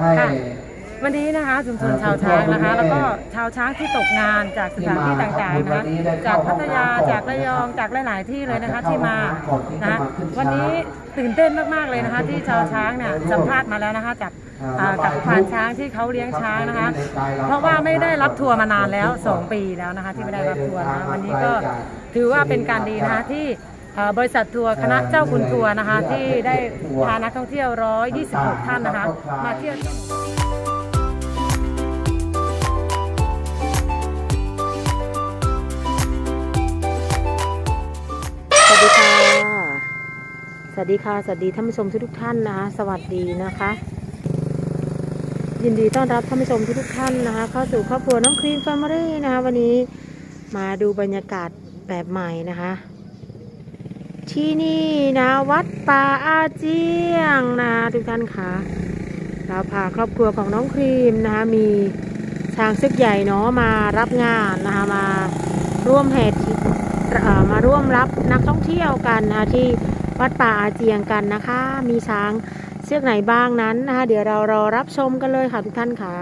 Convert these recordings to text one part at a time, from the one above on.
ให้ค่ะวันนี้นะคะชุมชนชาวช้างนะคะ แล้วก็ชาวช้างที่ตกงานจากสถานที่ต่างๆนะคะจากพัทยาจากระยองจากหลายๆที่เลยนะคะที่มานะคะวันนี้ตื่นเต้นมากๆเลยนะคะ ที่ชาวช้างเนี่ยสัมภาษณ์มาแล้วนะคะจากอ่ากับควานช้างที่เขาเลี้ยงช้างนะคะ เพราะว่าไม่ได้รับทัวร์มานานแล้ว 2 ปีแล้วนะคะ ที่ไม่ได้รับทัวร์นะวันนี้ก็ถือว่าเป็นการดีนะคะที่เอ่อ บริษัททัวร์คณะเจ้าคุณทัวร์นะคะ ที่ได้พานักท่องเที่ยว 126 ท่านนะคะ มาเที่ยวที่สวัสดีค่ะ สวัสดีค่ะ สวัสดีท่านผู้ชมทุกๆท่านนะคะ สวัสดีนะคะ ยินดีต้อนรับท่านผู้ชมทุกๆท่านนะคะ เข้าสู่ครอบครัวน้องครีมแฟมิลี่นะคะ วันนี้มาดูบรรยากาศแบบใหม่นะคะ ที่นี่นะวัดป่าอาเจียงนะทุกท่านคะเราพาครอบครัวของน้องครีมนะคะมีช้างซึกใหญ่เนาะมารับงานนะคะมาร่วมแห่มาร่วมรับนักท่องเที่ยวกันนะคะที่วัดป่าอาเจียงกันนะคะ มีช้างเชือกไหนบ้างนั้นนะคะเดี๋ยวเรารอรับชมกันเลยค่ะทุกท่านค่ะ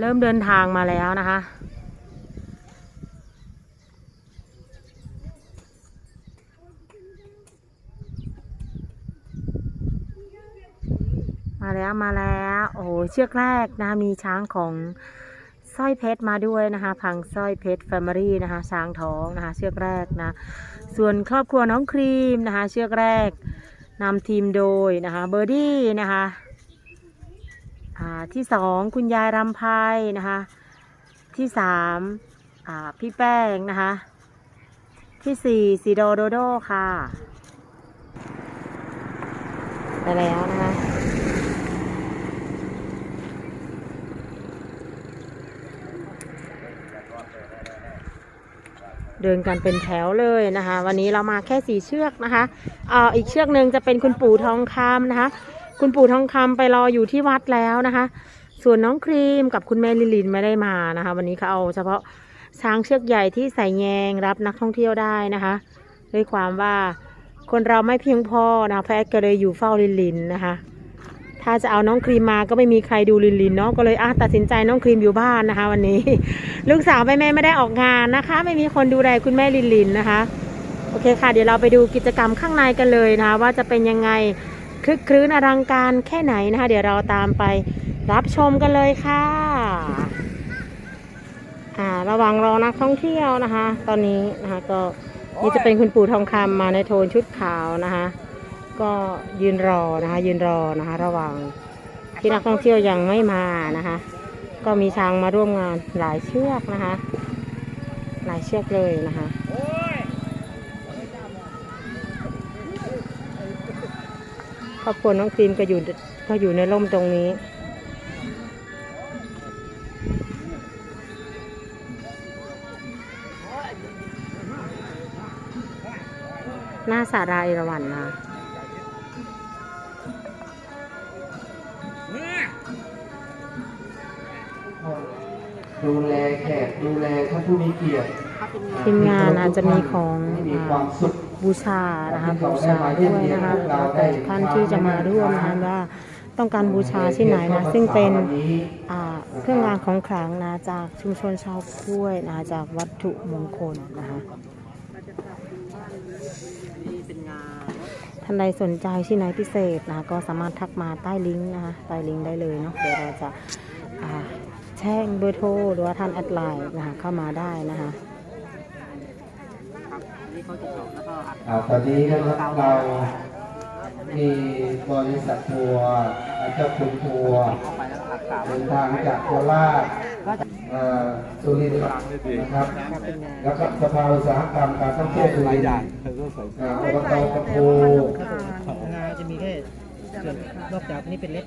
เริ่มเดินทางมาแล้วนะคะ มาแล้วมาแล้วโอ้โหเชือกแรกนะมีช้างของสร้อยเพชรมาด้วยนะคะ พังสร้อยเพชรแฟมิลี่นะคะช้างท้องนะคะ เชือกแรกนะ ส่วนครอบครัวน้องครีมนะคะ เชือกแรกนำทีมโดยนะคะเบอร์ดี้นะคะอ่าที่สองคุณยายรำไพนะคะ ที่สามอ่าพี่แป้งนะคะ ที่สี่สีโดโดโดค่ะไปแล้วนะคะ เดินกันเป็นแถวเลยนะคะ วันนี้เรามาแค่สี่เชือกนะคะอ่ออีกเชือกหนึ่งจะเป็นคุณปู่ทองคำนะคะ คุณปู่ทองคำไปรออยู่ที่วัดแล้วนะคะ ส่วนน้องครีมกับคุณแม่ลิลินไม่ได้มานะคะ วันนี้เขาเอาเฉพาะช้างเชือกใหญ่ที่ใส่แยงรับนักท่องเที่ยวได้นะคะ ด้วยความว่าคนเราไม่เพียงพอนะคะแพทย์ก็เลยอยู่เฝ้าลิลินนะคะ ถ้าจะเอาน้องครีมมาก็ไม่มีใครดูลินลินเนาะก็เลยอะตัดสินใจน้องครีมอยู่บ้านนะคะ วันนี้ ลูกสาวแม่แม่ไม่ได้ออกงานนะคะ ไม่มีคนดูแลคุณแม่ลินลินนะคะ โอเคค่ะ เดี๋ยวเราไปดูกิจกรรมข้างในกันเลยนะคะว่าจะเป็นยังไงคลึกครื้นอลังการแค่ไหนนะคะ เดี๋ยวเราตามไปรับชมกันเลยค่ะอ่าระหวังรอนักท่องเที่ยวนะคะ ตอนนี้นะคะก็นี่จะเป็นคุณปู่ทองคำมาในโทนชุดขาวนะคะ ก็ยืนรอนะคะ ยืนรอนะคะ ระหว่างที่นักท่องเที่ยวยังไม่มานะคะ ก็มีช้างมาร่วมงานหลายเชือกนะคะ หลายเชือกเลยนะคะครอบครัวน้องครีมก็อยู่ก็อยู่ในร่มตรงนี้หน้าสาราเอราวัณนะ ผู้มีเกียรติทีมงานอาจจะมีของให้มีอ่าความสุขบูชานะคะบูชาด้วยนะคะแล้วแต่ท่านที่จะมาร่วมนะคะว่าต้องการบูชาที่ไหนนะ ซึ่งเป็นอ่าเครื่องรางของขลังนะจากชุมชนชาวกล้วยนะจากวัตถุมงคลนะคะท่านใดสนใจที่ไหนพิเศษนะก็สามารถทักมาใต้ลิงก์นะคะใต้ลิงก์ได้เลยเนาะเดี๋ยวเราจะอ่า แจ้งเบอร์โทรหรือว่าท่านแอดไลน์นะคะเข้ามาได้นะคะอ่าตอนนี้นะครับเรามีบริษัททัวร์เจ้าคุณทัวร์เดินทางจากโคราชเอ่อสุรินทร์นะครับ แล้วก็สภาอุตสาหกรรมการท่องเที่ยวสุรินทร์อ่าอบตกระพู นนอกจากนี้เป็นเล็ก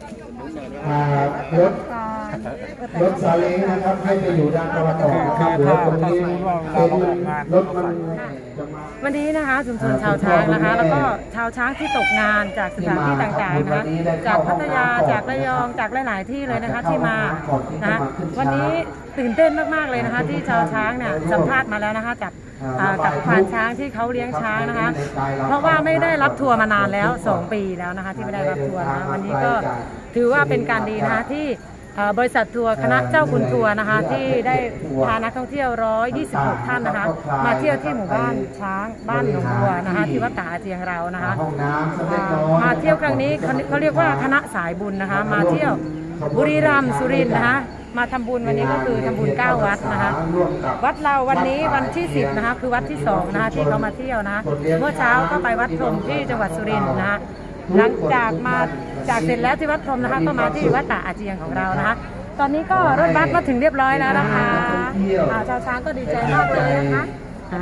อ่ารถรถซาเล้งนะครับให้ไปอยู่ด้านตะวันออกนะครับเหลือตรงนี้เป็นรถมันจะมา วันนี้นะคะชุมชนชาวช้างนะคะ แล้วก็ชาวช้างที่ตกงานจากสถานที่ต่างๆนะคะจากพัทยาจากระยองจากหลาย ๆ ที่เลยนะคะที่มานะคะวันนี้ตื่นเต้นมากๆเลยนะคะ ที่ชาวช้างเนี่ยสัมภาษณ์มาแล้วนะคะจากอ่ากับควานช้างที่เขาเลี้ยงช้างนะคะ เพราะว่าไม่ได้รับทัวร์มานานแล้ว 2 ปีแล้วนะคะ ที่ไม่ได้รับทัวร์นะวันนี้ก็ถือว่าเป็นการดีนะคะที่เอ่อ บริษัททัวร์คณะเจ้าคุณทัวร์นะคะที่ได้พานักท่องเที่ยว 126 ท่านนะคะ มาเที่ยวที่หมู่บ้านช้างบ้านหนองบัวนะคะที่วัดตาอาเจียงเรานะคะห้องน้ำสำเร็จอ่าน้อยมาเที่ยวครั้งนี้เขาเขาเรียกว่าคณะสายบุญนะคะ มาเที่ยวบุรีรัมย์สุรินทร์นะคะมาทำบุญวันนี้ก็คือทำบุญ 9 วัดนะคะวัดเราวันนี้วันที่ 10 นะคะ คือวัดที่2นะคะที่เขามาเที่ยวนะคะเมื่อเช้าก็ไปวัดพรหมที่จังหวัดสุรินทร์นะคะ หลังจากมาจากเสร็จแล้วที่วัดพรหมนะคะก็มาที่วัดตาอาเจียงของเรานะคะ ตอนนี้ก็รถบัสมาถึงเรียบร้อยแล้วนะคะอ่าชาวช้างก็ดีใจมากเลยนะคะอ่า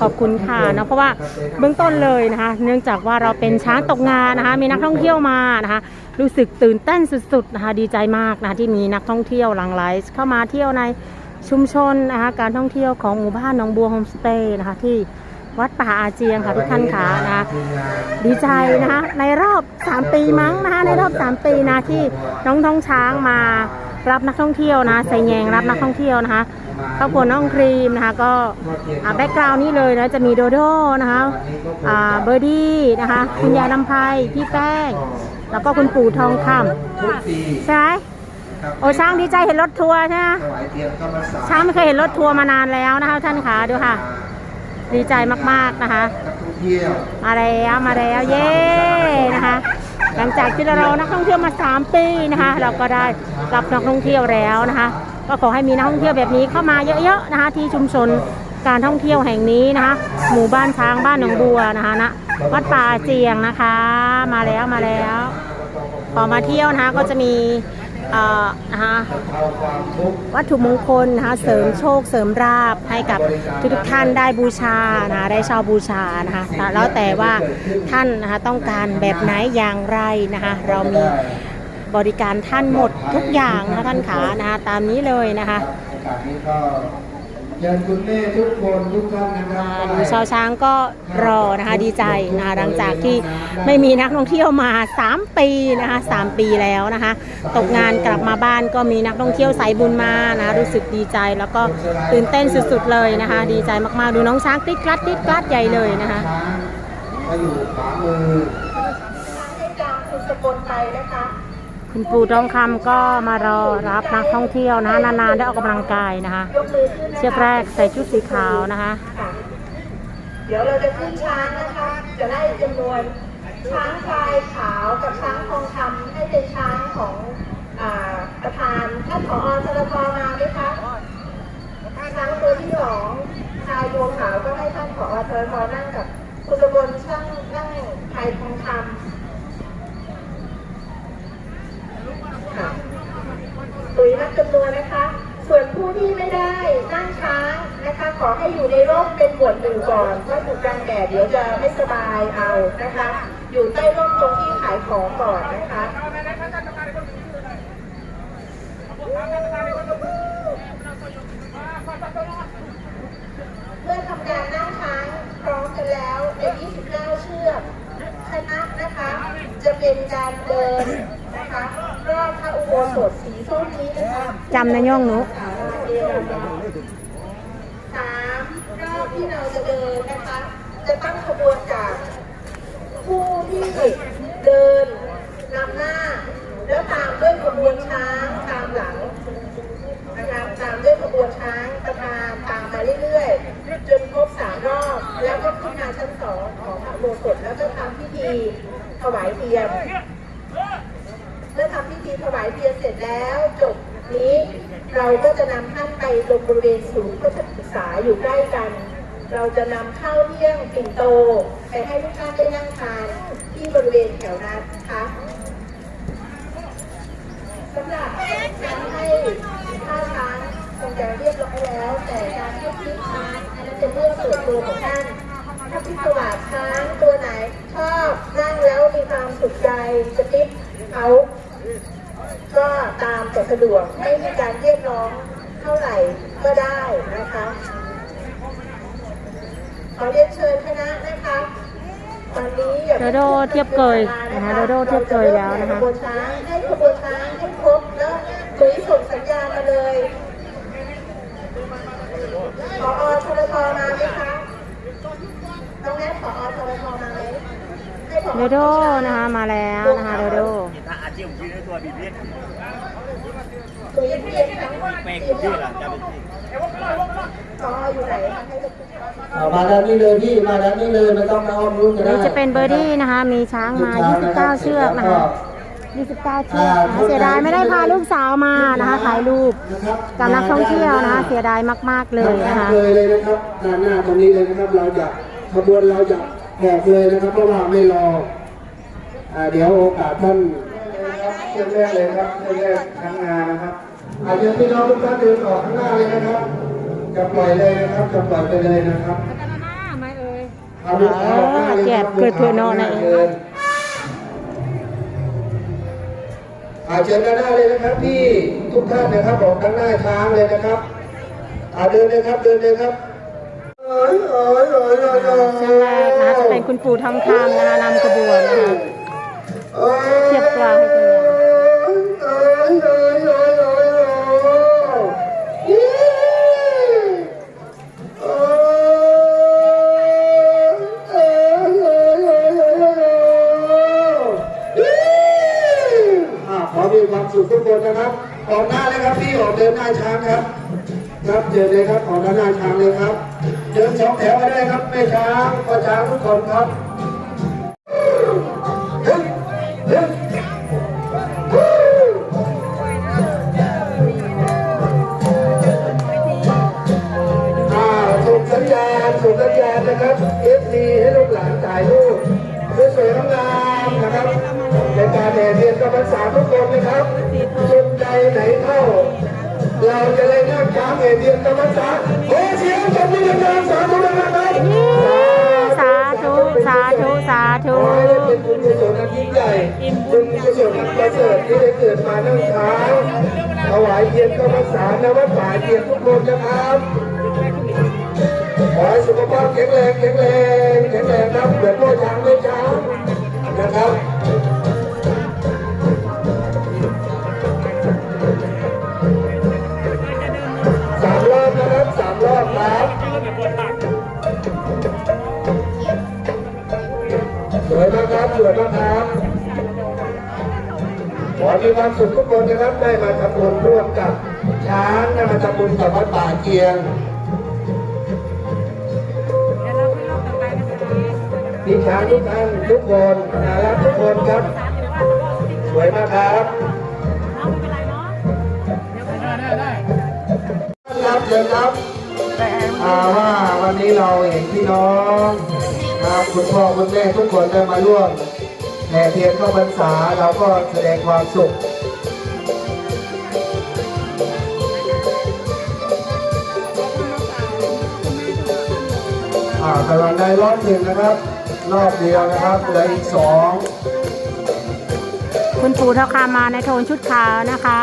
ขอบคุณค่ะเนอะเพราะว่าเบื้องต้นเลยนะคะ เนื่องจากว่าเราเป็นช้างตกงานนะคะ มีนักท่องเที่ยวมานะคะ รู้สึกตื่นเต้นสุดๆนะคะดีใจมากนะคะที่มีนักท่องเที่ยวหลั่งไหลเข้ามาเที่ยวในชุมชนนะคะการท่องเที่ยวของหมู่บ้านหนองบัวโฮมสเตย์นะคะที่ วัดป่าอาเจียงค่ะทุกท่านค่ะนะคะดีใจนะคะในรอบ 3 ปีมั้งนะคะในรอบ 3 ปีนะที่น้องท้องช้างมารับนักท่องเที่ยวนะใส่แยงรับนักท่องเที่ยวนะคะครอบครัวน้องครีมนะคะก็แบ็กกราวน์นี้เลยนะจะมีโดโดนะคะอ่าเบอร์ดี้นะคะคุณยายลำไพพี่แป้ง แล้วก็คุณปู่ทองคทุกปีำใช่ไหมโอ้ช้างดีใจเห็นรถทัวร์ใช่ไหมถวายเตรียมเข้าพรรษาช้างไม่เคยเห็นรถทัวร์มานานแล้วนะคะท่านคะดูค่ะ ดีใจมากๆนะคะนักท่องเที่ยวมาแล้วมาแล้วเย้นะคะ หลังจากที่เรานักท่องเที่ยวมา 3 ปีนะคะ เราก็ได้รับนักท่องเที่ยวแล้วนะคะ ก็ขอให้มีนักท่องเที่ยวแบบนี้เข้ามาเยอะๆนะคะ ที่ชุมชนการท่องเที่ยวแห่งนี้นะคะ หมู่บ้านช้างบ้านหนองบัวนะคะณวัดป่าเจียงนะคะ มาแล้วมาแล้วพอมาเที่ยวนะคะก็จะมี นะคะเอาวัตถุมงคลนะคะเสริมโชคเสริมราบให้กับทุกท่านได้บูชานะคะได้ชาวบูชานะคะแล้วแต่ว่าท่านนะคะต้องการแบบไหนอย่างไรนะคะเรามีบริการท่านหมดทุกอย่างนะคะท่านขานะคะตามนี้เลยนะคะ เชิญคุณแม่ทุกคนทุกท่านนะครับอ่าดูชาวช้างก็รอนะคะดีใจนะคะหลังจากที่ไม่มีนักท่องเที่ยวมา 3 ปีนะคะ3ปีแล้วนะคะ ตกงานกลับมาบ้านก็มีนักท่องเที่ยวสายบุญมานะคะรู้สึกดีใจแล้วก็ตื่นเต้นสุดๆเลยนะคะ ดีใจมากๆดูน้องช้างติดกลัดติดกลัดใหญ่เลยนะคะช้างก็อยู่ขวามือคุ คุณปู่ทองคำก็มารอรับนักท่องเที่ยวนะคะนานๆได้ออกกำลังกายนะคะ เชือกแรกใส่ชุดสีขาวนะคะ เดี๋ยวเราจะขึ้นช้างนะคะ จะไล่จำนวนช้างพลายขาวกับช้างทองคำให้เป็นช้างของอประธานท่านผอสรพมาไหมคะช้างตัวที่สองชายโยขาวก็ให้ท่านผอสรพนั่งกับคุณระบนช่างนั่งพลายทองคำค่ะ ตุ๋ยนับจำนวนนะคะ ส่วนผู้ที่ไม่ได้นั่งช้างนะคะ ขอให้อยู่ในร่มเป็นบวดหนึ่งก่อนเพราะถูกกลางแดดเดี๋ยวจะไม่สบายเอานะคะ อยู่ใต้ร่มตรงที่ขายของก่อนนะคะเมื่อทำการนั่งช้างพร้อมกันแล้วใน 29 เชือกคณะนะคะ จะเป็นการเดิน อบพระอุโบสถสีส้มนี้นะคะจำนะย่องหนูสามรอบที่เราจะเดินนะคะ จะตั้งขบวนจากผู้ที่เดินนำหน้า แล้วตามด้วยขบวนช้างตามหลังนะคะตามด้วยขบวนช้างประธานตามมาเรื่อยๆจนครบสามรอบ แล้วก็ขึ้นมาชั้นสองของพระอุโบสถแล้วก็ทำพิธีถวายเทียนเมื่อทำพิธีถวายเทียนเสร็จแล้วจบนี้เราก็จะนำท่านไปลงบริเวณศูนย์พุทธศึกษาอยู่ใกล้กัน เราจะนำข้าวเที่ยงปิ่นโต ไปให้ทุกท่านได้นั่งทานที่บริเวณแถวนั้นนะคะสำหรับการให้ท่าช้างคงจะเรียบร้อยแล้ว แต่การให้ทิพช้างอันนั้นเป็นเรื่องส่วนตัวของท่านถ้าพิศวาสช้างตัวไหน ชอบนั่งแล้วมีความสุขใจจะติ๊บเขา ตามแต่สะดวกไม่มีการเรียกร้องเท่าไหร่ก็ได้นะคะขอเรียนเชิญคณะนะคะตอนนี้อย่าโดโดเทียบเกยนะคะโดโดเทียบเกยแล้วนะคะขบวนช้างให้ขบวนช้างให้ครบแล้วจุ๋ยส่งสัญญาณมาเลยพอทรทมาไหมคะน้องแนทพอทรทมาไหมให้ผอโดโดนะคะมาแล้วนะคะโดโดจุ๋ย เรียนทั้งสี่ล่ะจะเป็นพออยู่ไหนคะให้ลูกเอามาด้านนี้เลยพี่มาด้านนี้เลยไม่ต้องมาอ้อมนู้นก็ได้นี่จะเป็นเบอร์ดี้นะคะ มีช้างมา 29 เชือกนะคะ 29 เชือกนะคะเสียดายไม่ได้พาลูกสาวมานะคะถ่ายรูปกับนักท่องเที่ยวนะคะเสียดายมาก ๆเลยนะคะเลยเลยนะครับด้านหน้าตรงนี้เลยนะครับเราจะขบวนเราจะแหกเลยนะครับเพราะว่าไม่รอเดี๋ยวโอกาสท่าน นะครับเช่นแรกเลยครับเช่นแรกทั้งงานนะครับอาจจะพี่น้องทุกท่านเดินออกข้างหน้าเลยนะครับ จะปล่อยเลยนะครับจะปล่อยไปเลยนะครับเอาลูกค้าออกหน้าเลยครับเก็บเกิดเพื่อนนอนไหนเดิอาเชิญด้านหน้าเลยนะครับพี่ทุกท่านนะครับออกด้านหน้าช้างเลยนะครับอาเดินเลยครับเดินเลยครับโอ้ยโอ้ยโอ้ยโอ้ยโอ้ยเชือกแรกนะคะจะเป็นคุณปู่ทองคำนะคะนำขบวนนะคะเทียบกลาง นะครับออกหน้าเลยครับพี่ออกเดินหน้าช้างครับ ครับเดินเลยครับออกด้านหน้าช้างเลยครับ เดินสองแถวมาได้ครับแม่ช้างพ่อช้างทุกคนครับฮ้ยเฮ้ยอ่าส่งสัญญาณนะครับ FC ให้ลูกหลานถ่ายรูปสวยๆงามนะครับในการแห่เทียนกำลังสาทุกคนนะครับ ไหนเข้า เราจะได้นั่งช้างเอเดียนกรรมศาสตร์โอ้เสียงจากนี้ดังสาธุนะครับสาธุ สาธุ สาธุขอให้ได้เป็นบุญกุศลอันยิ่งใหญ่บุญกุศลอันประเสริฐที่ได้เกิดมานั่งช้างถวายเทียนกรรมศาสตร์นวัดป่าเทียนทุกคนนะครับขอให้สุขภาพแข็งแรงแข็งแรงแข็งแรงครับเหมือนพ่อช้างแม่ช้างนะครับ สวยมากครับขอให้มีความสุขทุกคนนะครับได้มาทำบุญร่วมกับช้างได้มาทำบุญกับวัดป่าเกียงพี่ช้างทุกท่านทุกคนน่ารักทุกคนครับ สวยมากครับครับเชิญครับอ่าว่าวันนี้เราเห็นพี่น้อง ครับคุณพ่อคุณแม่ทุกคนได้มาร่วมแห่เทียนเข้าพรรษาเราก็แสดงความสุขอ่ากำลังได้รอบหนึ่งนะครับ รอบเดียวนะครับเหลืออีกสองคุณปู่ทองคำมาในโทนชุดขาวนะคะ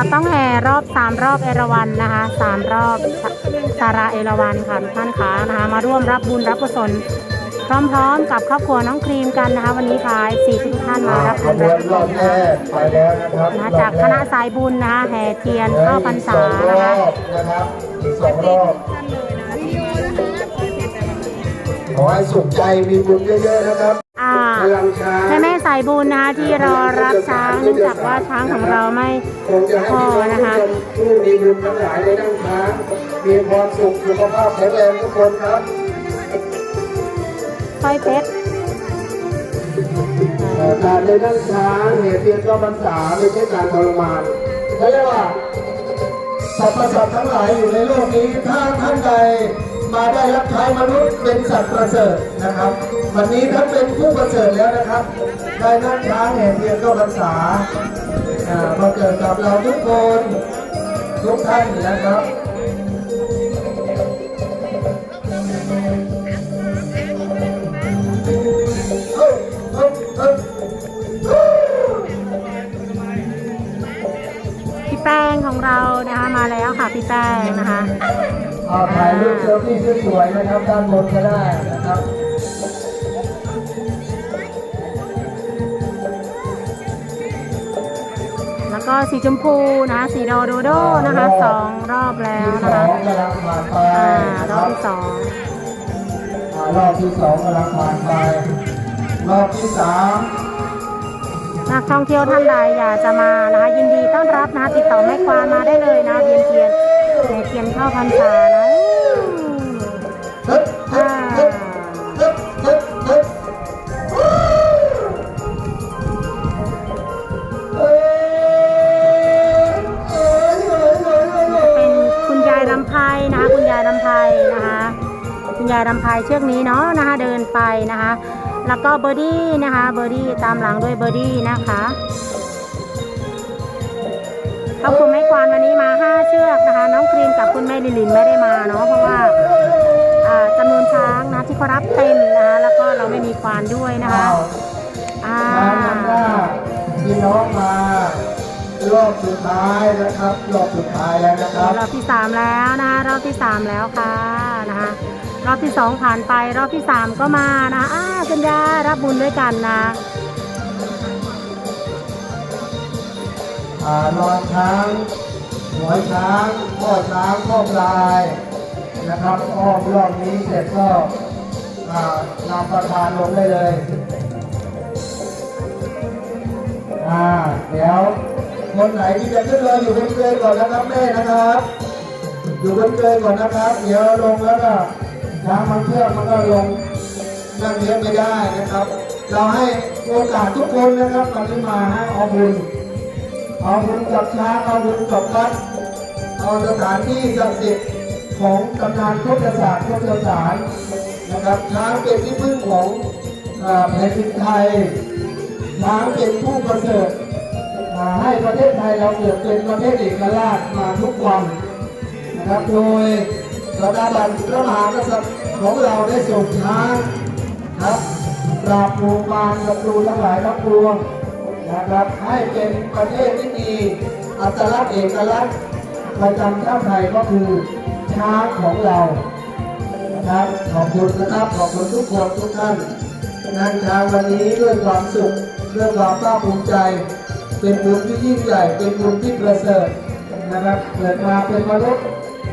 เราต้องแห่รอบสามรอบเอราวันนะคะสามรอบสสาราเอราวันค่ะทุกท่านคะนะคะ มาร่วมรับบุญรับกุศลพร้อมๆกับครอบครัวน้องครีมกันนะคะ วันนี้ค่ะสี่ทุกท่านมารับขบุญบวรับนกุรศอบลแรกไปแล้วนะครับนะคะจากคณะสายบุญนะคะแห่เทียนเข้าพรรษาสองรนะคะอบนะครับอีกสองรอบขอให้สุขใจมีบุญเยอะๆนะครับอ่าพลังช้างแม่แม่สายบุญนะคะที่รอรับช้างเนื่องจากว่าช้างของเราไม่คงจะให้พอพี่น้องนะคะทุกคนผู้มีบุญทั้งหลายในนั่งช้างมีความสุขสุขภาพแข็งแรงทุกคนครับสร้อยเพชรเอ่อการในนั่งช้างเหตุเพียงก็พรรษาไม่ใช่การทรมานเขาเรียกว่าสรรพสัตว์ทั้งหลายอยู่ในโลกนี้ถ้าท่านใดมาได้รับใช้มนุษย์เป็นสัตว์ประเสริฐนะครับ วันนี้ท่านเป็นผู้ประเสริฐแล้วนะครับได้นั่งช้างแห่งเทียนเข้าพรรษามาเกิดกับเราทุกคนทุกท่านนะครับพี่แป้งของเรานะคะมาแล้วค่ะพี่แป้งนะคะถ่ายรูปเซลฟี่สวยๆนะครับด้านบนก็ได้ แล้วก็สีชมพูนะคะสีดอโดโดนะคะสองรอบแล้วที่สนะอคะงกำลังผ่านไปอ่านะรคอรับบที่สองอ่ารอบที่สองกำลังผ่านไปรอบที่สามนักท่องเที่ยวท่านใดอยากจะมานะคะยินดีต้อนรับนะคะติดต่อแม่ควานมาได้เลยนะเวียนเทียนเวียนเทียนเข้าพรรษา นไปนะคะ แล้วก็เบอร์ดี้นะคะเบอร์ดี้ตามหลังด้วยเบอร์ดี้นะคะขอบคุณแม่ควานวันนี้มา 5 เชือกนะคะ น้องครีมกับคุณแม่ลิลินไม่ได้มาเนาะเพราะว่าอ่าจำนวนช้างนะที่เขารับเต็มนะคะแล้วก็เราไม่มีควานด้วยนะคะอ้าวอ่างานนำหน้าพี่น้องมารอบสุดท้ายนะครับรอบสุดท้ายแล้วนะครับรอบที่สามแล้วนะคะรอบที่สามแล้วค่ะนะคะ รอบที่สองผ่านไปรอบที่สามก็มานะคะอ้าคุณยายรับบุญด้วยกันนะอ่านอนช้างหัวช้างข้อช้างข้อปลายนะครับอ้อมรอบนี้เสร็จก็อ่านำประธานลงได้เลยอ่าเดี๋ยวคนไหนที่จะขึ้นเรืออยู่บนเกยก่อนนะครับแม่นะครับ อยู่บนเกยก่อนนะครับ เดี๋ยวลงแล้วก็ ช้างมันเชื่อกมันก็ลงนั่งเลี้ยงไม่ได้นะครับ เราให้โอกาสทุกคนนะครับตอนนี้มาให้เอาบุญเอาบุญกับช้างเอาบุญกับวัดเอาสถานที่ศักดิ์สิทธิ์ของตำนานพุทธศาสตร์พุทธศาสตร์นะครับช้างเป็นที่พึ่งของแผ่นดินไทยช้างเป็นผู้ประเสริฐอ่าให้ประเทศไทยเราเกิดเป็นประเทศเอกราชมาทุกวันนะครับโดย สถาบันพระมหากษัตริย์ของเราได้ส่งช้างครับปราบหมู่มารศัตรูทั้งหลายทั้งปวงนะครับ ให้เป็นประเทศที่มีอัตลักษณ์เอกลักษณ์ประจำชาติไทยก็คือช้างของเรานะครับขอบคุณนะครับขอบคุณทุกคนทุกท่านงานช้างวันนี้ด้วยความสุขด้วยความภาคภูมิใจ เป็นบุญที่ยิ่งใหญ่เป็นบุญที่ประเสริฐนะครับเกิดมาเป็นมนุษย์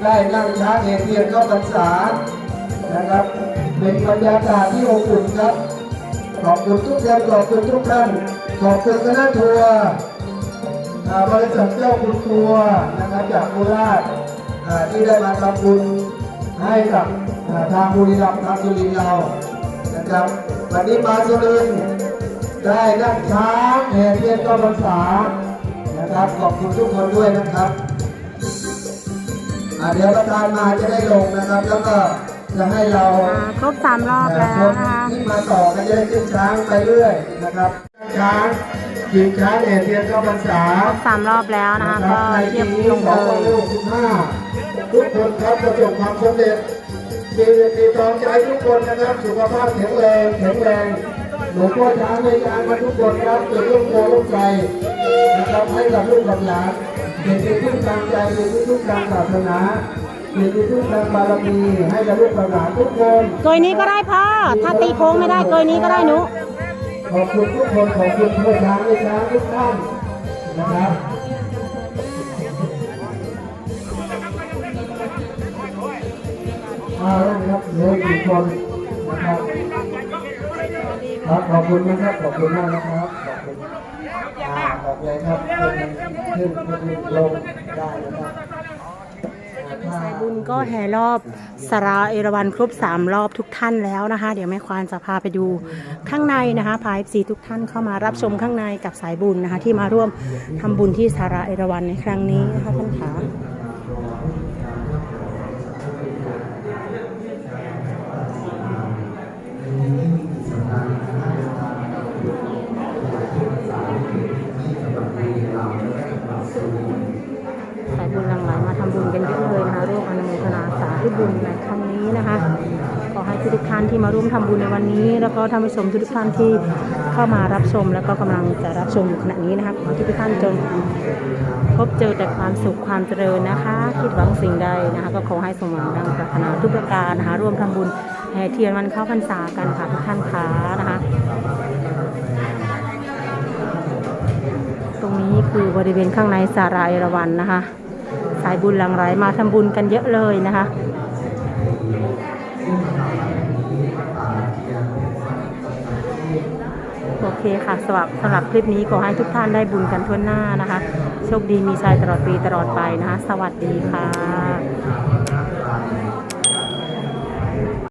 ได้นั่งช้างเอเทียนเข้าพรรษานะครับ เป็นบรรยากาศที่อบอุ่นครับ ขอบคุณทุกท่านขอบคุณทุกท่าน ขอบคุณคณะทัวร์บริษัทเจ้าคุณทัวร์นะครับจากโคราชที่ได้มาทำบุญให้กับทางบุรีรัมย์ทางสุรินทร์เรานะครับวันนี้มาสุรินทร์ได้นั่งช้างแห่เทียนเข้าพรรษานะครับขอบคุณทุกคนด้วยนะครับ เดี๋ยวประธานมาจะได้ลงนะครับ แล้วก็จะให้เราอ่าครบสามรอบแล้วนะคะที่มาต่อกันจะได้ขึ้นช้างไปเรื่อยนะครับ ช้างขี่ช้างเอเทียนเข้าพรรษาครบสามรอบแล้วนะคะนะคก็รับในเทียบปีลงสเลองพันยหกสิบห้าทุกคนครับประสบความสำเร็จมีเงินมีทองใจทุกคนนะครับ สุขภาพแข็งแรงแข็งแรงหลวงพ่อช้างในยานมาทุกคนครับเป็นลูกโตลูกใจ นะครับให้กับลูกกับหลานเป็นที่พึ่งทางใจเป็นที่พึ่งทางศาสนาเป็นที่พึ่งทางบารมีให้กับลูกกับหลานทุกคนเกยนี้ก็ได้พ่อถ้าตีโค้งไม่ได้เกยนี้ก็ได้หนุขอบคุณทุกคนขอบคุณผู้ช้างและช้างทุกท่านนะครับเอาละครับเหลือกี่คนนะครับครับขอบคุณนะครับขอบคุณมากนะครับขอบคุณอ่าบอก เลยครับขึ้นขึ้นขึ้นลงได้นะครับสายบุญก็แห่รอบสาราเอราวันครบ 3 รอบทุกท่านแล้วนะคะ เดี๋ยวแม่ควานจะพาไปดูข้างในนะคะพายสีทุกท่านเข้ามารับชมข้างในกับสายบุญนะคะ ที่มาร่วมทำบุญที่สาราเอราวันในครั้งนี้นะคะท่านขา สายบุญหลั่งไหลมาทำบุญกันเยอะเลยนะคะร่วมอนุโมทนาสาธุบุญในครั้งนี้นะคะ ขอให้ ที่มาร่วมทำบุญในวันนี้ แล้วก็ท่านผู้ชมทุกท่านที่เข้ามารับชม แล้วก็กำลังจะรับชมอยู่ขณะนี้นะคะขอทุกท่านจงพบเจอแต่ความสุขความเจริญนะคะ คิดหวังสิ่งใดนะคะ ก็ขอให้สมหวังดังปรารถนาทุกประการนะคะ ร่วมทำบุญแห่เทียนวันเข้าพรรษากันค่ะทุกท่านคะนะคะ ตรงนี้คือบริเวณข้างในสาราเอราวันนะคะ สายบุญหลังไหลมาทำบุญกันเยอะเลยนะคะ ค่ะสำหรับสำหรับคลิปนี้ขอให้ทุกท่านได้บุญกันทั่วหน้านะคะ โชคดีมีชัยตลอดปีตลอดไปนะคะ สวัสดีค่ะ